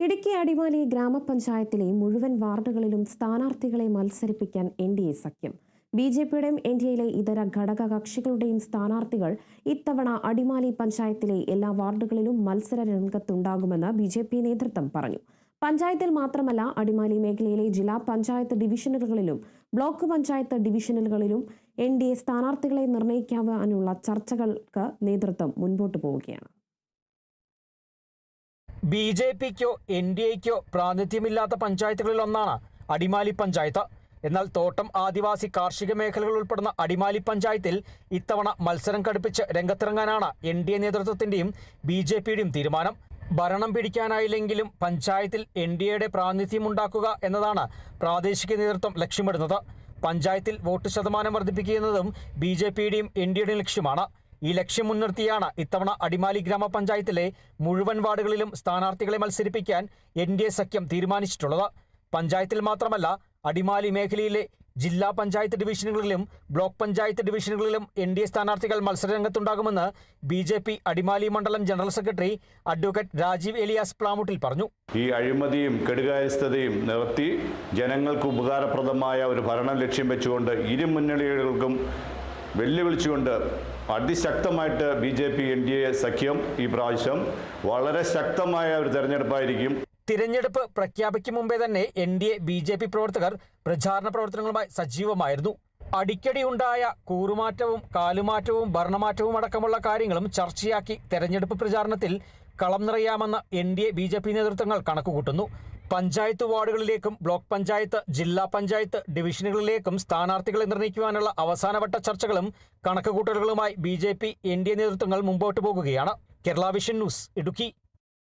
ഇടുക്കി അടിമാലി ഗ്രാമപഞ്ചായത്തിലെ മുഴുവൻ വാർഡുകളിലും സ്ഥാനാർത്ഥികളെ മത്സരിപ്പിക്കാൻ എൻ ഡി എ സഖ്യം. ബി ജെ പിയുടെയും എൻ ഡി എയിലെ ഇതര ഘടക കക്ഷികളുടെയും സ്ഥാനാർത്ഥികൾ ഇത്തവണ അടിമാലി പഞ്ചായത്തിലെ എല്ലാ വാർഡുകളിലും മത്സര രംഗത്തുണ്ടാകുമെന്ന് ബി ജെ പി നേതൃത്വം പറഞ്ഞു. പഞ്ചായത്തിൽ മാത്രമല്ല അടിമാലി മേഖലയിലെ ജില്ലാ പഞ്ചായത്ത് ഡിവിഷനുകളിലും ബ്ലോക്ക് പഞ്ചായത്ത് ഡിവിഷനുകളിലും എൻ ഡി എ സ്ഥാനാർത്ഥികളെ നിർണയിക്കാനുള്ള ചർച്ചകൾക്ക് നേതൃത്വം മുൻപോട്ട് പോവുകയാണ്. ബി ജെ പിക്കോ എൻ ഡി എക്കോ പ്രാതിനിധ്യമില്ലാത്ത പഞ്ചായത്തുകളിലൊന്നാണ് അടിമാലി പഞ്ചായത്ത്. എന്നാൽ തോട്ടം ആദിവാസി കാർഷിക മേഖലകൾ ഉൾപ്പെടുന്ന അടിമാലി പഞ്ചായത്തിൽ ഇത്തവണ മത്സരം കടുപ്പിച്ച് രംഗത്തിറങ്ങാനാണ് എൻ ഡി എ നേതൃത്വത്തിന്റെയും ബി ജെ പിയുടെയും തീരുമാനം. ഭരണം പിടിക്കാനായില്ലെങ്കിലും പഞ്ചായത്തിൽ എൻ ഡി എയുടെ പ്രാതിനിധ്യം ഉണ്ടാക്കുക എന്നതാണ് പ്രാദേശിക നേതൃത്വം ലക്ഷ്യമിടുന്നത്. പഞ്ചായത്തിൽ വോട്ട് ശതമാനം വർദ്ധിപ്പിക്കുന്നതും ബി ജെ പിയുടെയും എൻ ഡി എയുടെയും ലക്ഷ്യമാണ്. ഈ ലക്ഷ്യം മുൻനിർത്തിയാണ് ഇത്തവണ അടിമാലി ഗ്രാമപഞ്ചായത്തിലെ മുഴുവൻ വാർഡുകളിലും സ്ഥാനാർത്ഥികളെ മത്സരിപ്പിക്കാൻ എൻ ഡി എ സഖ്യം തീരുമാനിച്ചിട്ടുള്ളത്. പഞ്ചായത്തിൽ മാത്രമല്ല അടിമാലി മേഖലയിലെ ജില്ലാ പഞ്ചായത്ത് ഡിവിഷനുകളിലും ബ്ലോക്ക് പഞ്ചായത്ത് ഡിവിഷനുകളിലും എൻ ഡി എ സ്ഥാനാർത്ഥികൾ മത്സരരംഗത്തുണ്ടാകുമെന്ന് ബി ജെ പി അടിമാലി മണ്ഡലം general secretary advocate Rajeev Elias Plamuttil പറഞ്ഞു. ഈ അഴിമതിയും കെടുകാര്യസ്ഥതയും നിർത്തി ജനങ്ങൾക്ക് ഉപകാരപ്രദമായ ഒരു ഭരണം ലക്ഷ്യം വെച്ചുകൊണ്ട് ഇരു മുന്നണികൾക്കും വെല്ലുവിളിച്ചുകൊണ്ട് അതിശക്തമായിട്ട് B J P N D A സഖ്യം ഈ പ്രാവശ്യം വളരെ ശക്തമായ ഒരു തെരഞ്ഞെടുപ്പായിരിക്കും. തിരഞ്ഞെടുപ്പ് പ്രഖ്യാപിക്കും മുമ്പേ തന്നെ N D A B J P പ്രവർത്തകർ പ്രചാരണ പ്രവർത്തനങ്ങളുമായി സജീവമായിരുന്നു. അടിക്കടി ഉണ്ടായ കൂറുമാറ്റവും കാലുമാറ്റവും ഭരണമാറ്റവും അടക്കമുള്ള കാര്യങ്ങളും ചർച്ചയാക്കി തെരഞ്ഞെടുപ്പ് പ്രചാരണത്തിൽ കളം നിറയാമെന്ന് N D A B J P നേതൃത്വങ്ങൾ കണക്കുകൂട്ടുന്നു. പഞ്ചായത്ത് വാർഡുകളിലേക്കും ബ്ലോക്ക് പഞ്ചായത്ത് ജില്ലാ പഞ്ചായത്ത് ഡിവിഷനുകളിലേക്കും സ്ഥാനാർത്ഥികളെ നിർണയിക്കുവാനുള്ള അവസാനവട്ട ചർച്ചകളും കണക്കുകൂട്ടലുകളുമായി B J P N D A നേതൃത്വങ്ങൾ മുമ്പോട്ട് പോകുകയാണ്. Kerala vision news Idukki.